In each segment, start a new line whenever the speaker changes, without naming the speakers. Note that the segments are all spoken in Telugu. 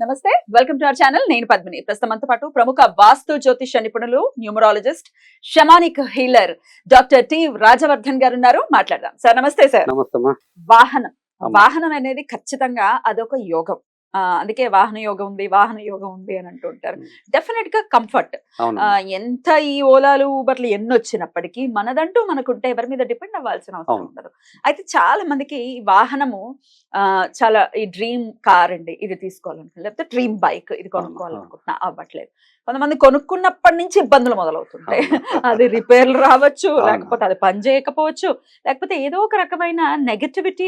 నమస్తే వెల్కమ్ టు అవర్ ఛానల్ నేను పద్మిని. ప్రస్తుతం పాటు ప్రముఖ వాస్తు జ్యోతిష నిపుణులు numerologist shamanic healer doctor T Rajavardhan garu ఉన్నారు మాట్లాడదాం. సార్ నమస్తే సార్. వాహనం. వాహనం అనేది ఖచ్చితంగా అదొక యోగం. అందుకే వాహన యోగం ఉంది వాహన యోగం ఉంది అని అంటూ ఉంటారు
Mm.
డెఫినెట్గా కంఫర్ట్ ఎంత ఈ ఓలాలు ఊబర్లు ఎన్ని వచ్చినప్పటికీ మనదంటూ మనకుంటే ఎవరి మీద డిపెండ్ అవ్వాల్సిన అవసరం. ఉండదు అయితే చాలా మందికి ఈ వాహనము ఆ చాలా ఈ డ్రీమ్ కార్ అండి ఇది తీసుకోవాలనుకుంటున్నా లేకపోతే డ్రీమ్ బైక్ ఇది కొనుక్కోవాలనుకుంటున్నా అవ్వట్లేదు కొంతమంది కొనుక్కున్నప్పటి నుంచి ఇబ్బందులు మొదలవుతుంటాయి. అది రిపేర్లు రావచ్చు. లేకపోతే అది పని చేయకపోవచ్చు లేకపోతే ఏదో ఒక రకమైన నెగటివిటీ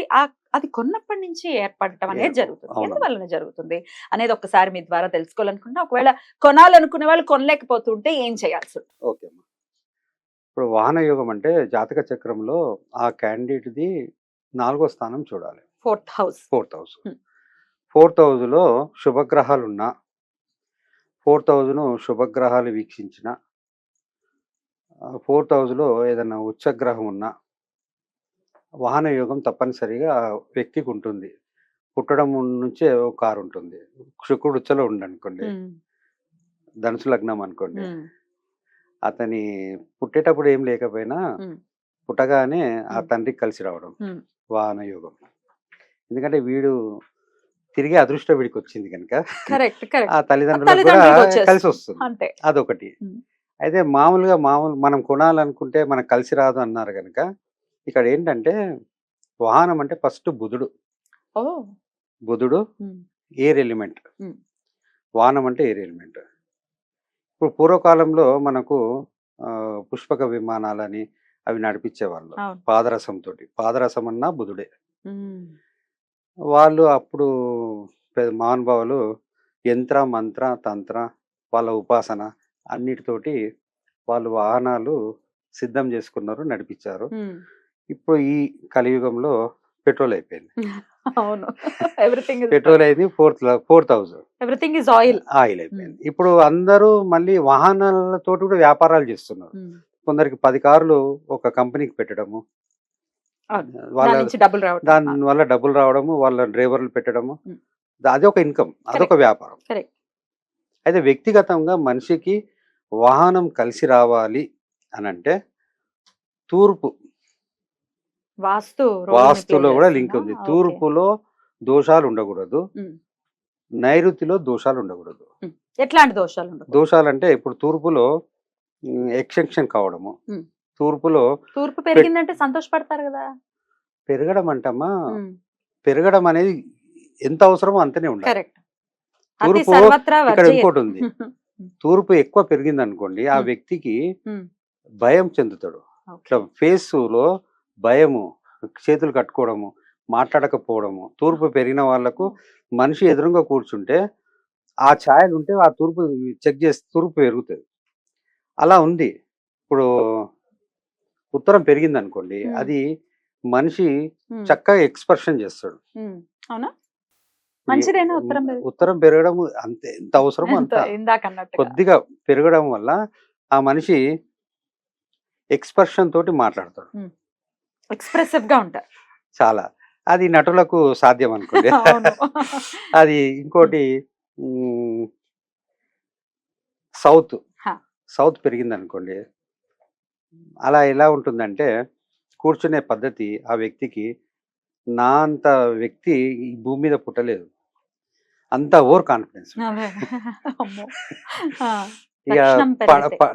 అది కొన్నప్పటి నుంచి ఏర్పడటం అనేది జరుగుతుంది.
అవును.
ఎందువల్ల జరుగుతుంది? అనేది ఒక్కసారి మీ ద్వారా తెలుసుకోవాలనుకుంటున్నా. ఒకవేళ కొనాలనుకునే వాళ్ళు కొనలేకపోతుంటే ఏం చేయాల్సి
ఓకే అమ్మా. ఇప్పుడు వాహన యోగం అంటే జాతక చక్రంలో ఆ క్యాండిడేట్ది నాలుగో స్థానం చూడాలి.
Fourth house.
Fourth house. Fourth హౌస్లో శుభగ్రహాలు ఉన్నా ఫోర్త్ హౌస్ను శుభగ్రహాలు వీక్షించిన ఫోర్త్ హౌస్లో ఏదైనా ఉచ్చగ్రహం ఉన్నా వాహన యోగం తప్పనిసరిగా వ్యక్తికి ఉంటుంది. పుట్టడం నుంచే ఒక కారు ఉంటుంది. శుక్రుడు ఉచ్చలో ఉండనుకోండి ధనుసు లగ్నం అనుకోండి. అతని పుట్టేటప్పుడు ఏం లేకపోయినా. పుట్టగానే ఆ. తండ్రికి కలిసి రావడం. వాహన యోగం. ఎందుకంటే వీడు తిరిగి అదృష్టం వీడికి వచ్చింది కనుక ఆ తల్లిదండ్రులకు
తల్లిదండ్రులకు
కూడా. కలిసి వస్తుంది. అదొకటి. అయితే మామూలుగా మామూలు మనం కొనాలనుకుంటే మనకు కలిసి రాదు అన్నారు కనుక ఇక్కడ ఏంటంటే వాహనం అంటే ఫస్ట్ బుధుడు
ఓ
బుధుడు. Air element. వాహనం అంటే ఎయిర్ ఎలిమెంట్ ఇప్పుడు పూర్వకాలంలో మనకు పుష్పక విమానాలని అవి నడిపించేవాళ్ళు
అవును
పాదరసంతో పాదరసం అన్నా బుధుడే. వాళ్ళు అప్పుడు మహానుభావులు యంత్ర మంత్ర తంత్ర వాళ్ళ ఉపాసన అన్నిటితోటి వాళ్ళు వాహనాలు సిద్ధం చేసుకున్నారు నడిపించారు. ఇప్పుడు ఈ కలియుగంలో పెట్రోల్ అయిపోయింది.
అవును. ఎవ్రీథింగ్
పెట్రోల్ అయింది fourth fourth house
everything is oil
oil అయిపోయింది. ఇప్పుడు అందరూ మళ్ళీ వాహనాలతో కూడా వ్యాపారాలు చేస్తున్నారు. కొందరికి పది కార్లు ఒక కంపెనీకి పెట్టడము. వాళ్ళ
డబ్బులు రావడం
దాని వల్ల డబ్బులు రావడము వాళ్ళ డ్రైవర్లు పెట్టడము.
Hmm.
అది ఒక ఇన్కమ్ అదొక వ్యాపారం. అయితే వ్యక్తిగతంగా మనిషికి వాహనం కలిసి రావాలి అని అంటే తూర్పు
వాస్తు
వాస్తులో కూడా? లింక్ ఉంది. తూర్పులో దోషాలు ఉండకూడదు. నైరుతిలో దోషాలు ఉండకూడదు
ఎట్లాంటి దోషాలు
దోషాలు అంటే ఇప్పుడు తూర్పులో ఎక్స్టెన్షన్ కావడము. తూర్పులో
తూర్పు పెరిగిందంటే సంతోషపడతారు కదా
పెరగడం అంటమ్మా పెరగడం అనేది ఎంత అవసరమో అంతనే ఉండాలి తూర్పు ఇక్కడ. ఇంకోటి ఉంది తూర్పు ఎక్కువ పెరిగింది అనుకోండి ఆ. వ్యక్తికి. భయం చెందుతాడు. ఇట్లా ఫేస్లో భయము చేతులు కట్టుకోవడము మాట్లాడకపోవడము తూర్పు పెరిగిన వాళ్ళకు మనిషి ఎదురుగా కూర్చుంటే ఆ ఛాయలు ఉంటే ఆ తూర్పు చెక్ చేస్తే తూర్పు పెరుగుతుంది. అలా ఉంది. ఇప్పుడు ఉత్తరం పెరిగింది అనుకోండి. అది మనిషి. చక్కగా ఎక్స్ప్రెషన్ చేస్తాడు.
అవునా? ఉత్తరం పెరిగి-
ఉత్తరం పెరగడం అంతే ఎంత అవసరమో అంత. కొద్దిగా పెరగడం వల్ల ఆ మనిషి ఎక్స్ప్రెషన్ తోటి మాట్లాడతాడు.
ఎక్స్ప్రెసివ్గా ఉంటారు.
చాలా. అది నటులకు సాధ్యం అనుకోండి. అది ఇంకోటి సౌత్. సౌత్ పెరిగింది అనుకోండి అలా ఎలా ఉంటుందంటే కూర్చునే పద్ధతి ఆ వ్యక్తికి నా అంత వ్యక్తి ఈ భూమి మీద పుట్టలేదు. అంత ఓవర్ కాన్ఫిడెన్స్. ఇక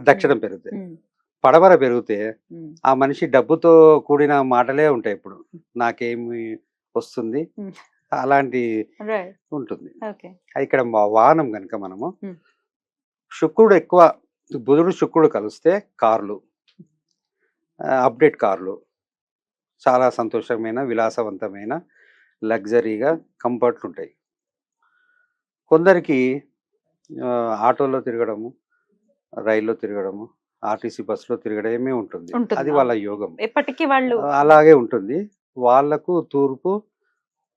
దక్షిణం
ప-
పెరిగితే.
ప- దక్షిణం పెరిగితే ఆ మనిషి డబ్బుతో కూడిన మాటలే ఉంటాయి ఇప్పుడు. నాకేమి వస్తుంది. అలాంటి. ఉంటుంది. ఇక్కడ వాహనం కనుక మనము. శుక్రుడు ఎక్కువ బుధుడు శుక్రుడు కలిస్తే కార్లు. అప్డేట్ కార్లు. చాలా సంతోషమైన విలాసవంతమైన లగ్జరీగా కంఫర్ట్లు ఉంటాయి కొందరికి ఆటోలో తిరగడము రైల్లో తిరగడము ఆర్టీసీ బస్సులో తిరగడమే ఉంటుంది. అది. వాళ్ళ యోగం.
ఎప్పటికీ వాళ్ళు
అలాగే ఉంటుంది. వాళ్ళకు తూర్పు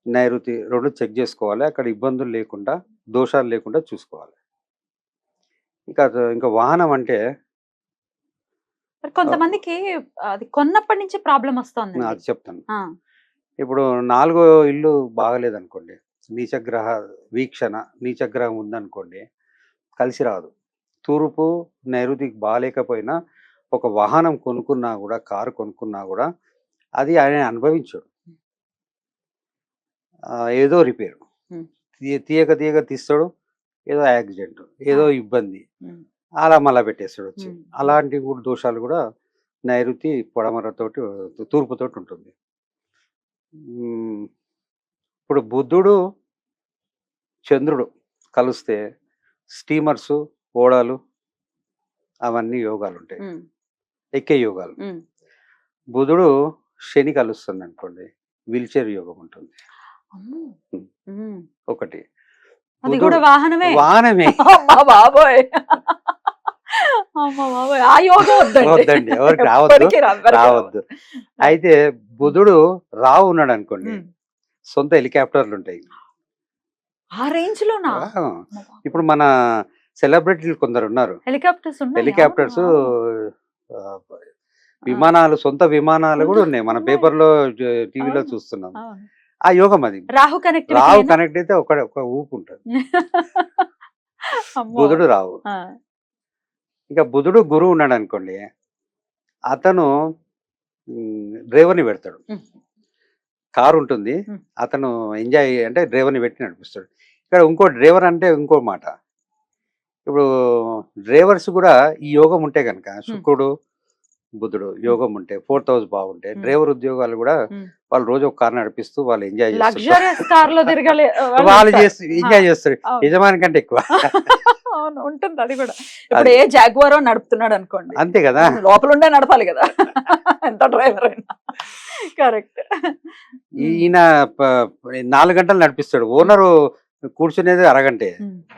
నైరుతి రెండు చెక్ చేసుకోవాలి. అక్కడ ఇబ్బందులు లేకుండా దోషాలు లేకుండా చూసుకోవాలి. ఇక ఇంకా వాహనం అంటే
కొంతమందికి అది కొన్నప్పటి నుంచి ప్రాబ్లం వస్తుంది
అది చెప్తాను. ఇప్పుడు నాలుగో ఇల్లు బాగలేదు అనుకోండి నీచగ్రహ వీక్షణ నీచగ్రహం ఉందనుకోండి కలిసి రాదు. తూర్పు నైరుతికి బాగాలేకపోయినా ఒక వాహనం కొనుక్కున్నా కూడా కారు కొనుక్కున్నా కూడా అది ఆయన అనుభవించాడు. ఏదో రిపేర్. తీయక తీయక తీస్తాడు ఏదో యాక్సిడెంట్ ఏదో ఇబ్బంది. అలా మళ్ళా పెట్టేస్తాడు వచ్చి. అలాంటి కూడా దోషాలు కూడా నైరుతి పడమరతోటి తూర్పుతోటి ఉంటుంది. ఇప్పుడు బుద్ధుడు చంద్రుడు కలిస్తే స్టీమర్స్ ఓడాలు అవన్నీ యోగాలు ఉంటాయి ఎక్కే యోగాలు. బుధుడు శని కలుస్తుంది అనుకోండి వీల్చైర్ యోగం ఉంటుంది. ఒకటి.
అది కూడా వాహనమే?
వాహనమే.
బాబోయ్! ఆ యోగం వద్దండి.
ఎవరికి రావద్దు, రావద్దు. అయితే బుధుడు రావు ఉన్నాడు అనుకోండి. సొంత హెలికాప్టర్లు ఉంటాయి
ఆ! రేంజ్ లోనా
ఇప్పుడు మన సెలబ్రిటీలు కొందరు ఉన్నారు
హెలికాప్టర్స్
హెలికాప్టర్స్ విమానాలు సొంత విమానాలు కూడా ఉన్నాయి. మన. పేపర్లో టీవీలో. చూస్తున్నాం. ఆ యోగం అది.
రాహు కనెక్ట్
రావు కనెక్ట్ అయితే ఒక ఒక ఊపు ఉంటుంది. బుధుడు రావు ఇక బుధుడు గురువు ఉన్నాడు అనుకోండి అతను డ్రైవర్ని పెడతాడు. కారు ఉంటుంది. అతను ఎంజాయ్ అంటే డ్రైవర్ని పెట్టి నడిపిస్తాడు. ఇక్కడ ఇంకో డ్రైవర్ అంటే ఇంకో మాట. ఇప్పుడు డ్రైవర్స్ కూడా ఈ యోగం ఉంటే కనుక శుక్రుడు బుధుడు యోగం ఉంటే ఫోర్త్ హౌస్ బాగుంటే. డ్రైవర్ ఉద్యోగాలు కూడా. వాళ్ళు రోజు ఒక కార్ నడిపిస్తూ వాళ్ళు ఎంజాయ్ చేస్తారు వాళ్ళు చేస్తూ ఎంజాయ్ చేస్తారు. యజమాని కంటే ఎక్కువ.
ఉంటుంది అది కూడా. ఇప్పుడు ఏ జాగ్వారో నడుపుతున్నాడు అనుకోండి.
అంతే కదా.
లోపల ఉండే నడపాలి కదా. ఎంత డ్రైవర్ అయినా. కరెక్ట్.
ఈయన నాలుగు గంటలు నడిపిస్తాడు. ఓనరు కూర్చునేది అరగంటే.